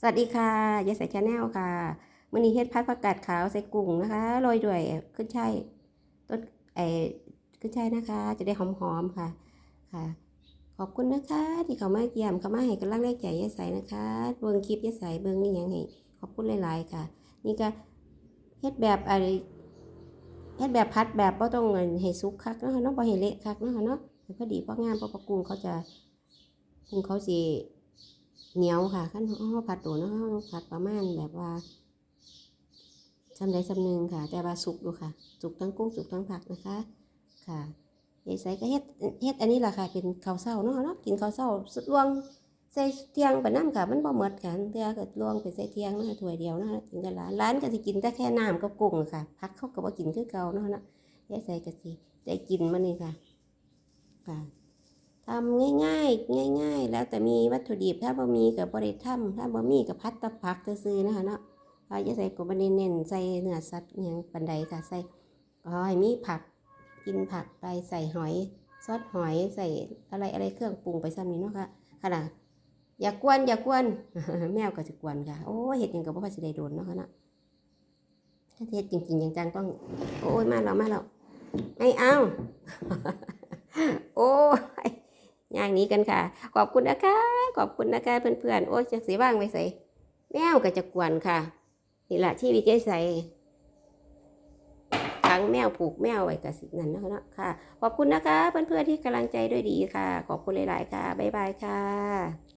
สวัสดีค่ะยายใส่ชาแนลค่ะมื้อนี้เฮ็ดพัดผักกาดขาวใส่กุ้งนะคะโรยด้วยขึ้นช่ายต้นไอ้ขึ้นช่ายนะคะ จะได้หอมๆค่ะค่ะ ขอบคุณนะคะ ที่เขามาเยี่ยมเขามาให้กำลังแรงใจยายใส่นะคะเบิ่งคลิปยายใส่เบิ่งนี่ยังให้ขอบคุณหลายๆค่ะ นี่ก็เฮ็ดแบบอะไรเฮ็ดแบบพัดแบบบ่ต้องให้สุกคักเนาะเนาะบ่ให้เละคักเนาะเนาะพอดีพองามเพราะว่ากุ้งเขาจะกุ้งเขาสิ เหนียวค่ะขั้นห้อผัดตัวเนาะเราผัดประมาณแบบว่าจำได้จำหนึ่งค่ะ แต่ว่าสุกดูค่ะ สุกทั้งกุ้งสุกทั้งผักนะคะ ค่ะยายใส่ก็เฮ็ดเฮ็ดอันนี้แหละค่ะ เป็นข้าวเศร้าเนาะเนาะกินข้าวเศร้าสุดลวงใส่เทียงไปน้ำค่ะ มันบ่หมดค่ะเที่ยก็ลวงไปใส่เทียงเนาะถ้วยเดียวเนาะกินกับร้านร้านก็สิกินแต่แค่น้ำกับกุ้งค่ะผักเขาก็บ่กินคือเก่าเนาะเนาะยายใส่ก็สิได้กินมันนี่ค่ะ ค่ะ ทำง่ายๆ ง่าย ๆ แล้วแต่มีวัตถุดิบถ้าบ่มีกับบริทำถ้าบ่มีกับพัดตะพักซื้อนะคะเนาะถ้าจะใส่กบเน้นใส่เนื้อสัตว์อหยังปันใดค่ะใส่ขอให้มีผักกินผักไปใส่หอยซอสหอยใส่อะไรอะไรเครื่องปรุงไปซ้ำนี้เนาะค่ะค่ะนะอย่ากวนอย่ากวนแมวก็จะกวนค่ะโอ้เห็ดยังก็บ่ค่อสิได้โดนเนาะค่ะเนาะถ้าเฮ็ดจริงๆจังต้อง โอ้ยมาแล้วมาแล้วไม่เอาโอ้าง นี้กันค่ะ ขอบคุณนะคะ ขอบคุณนะคะเพื่อนๆ โอ้ยจะสีว่างไปใส่แมวก็จะกวนค่ะ นี่แหละที่วิจัยใส่ทั้งแมวผูกแมวไว้กับสิ่งนั้นนะคะค่ะ ขอบคุณนะคะ เพื่อนๆที่กำลังใจด้วยดีค่ะ ขอบคุณหลาย ๆ ค่ะ บ๊ายบายค่ะ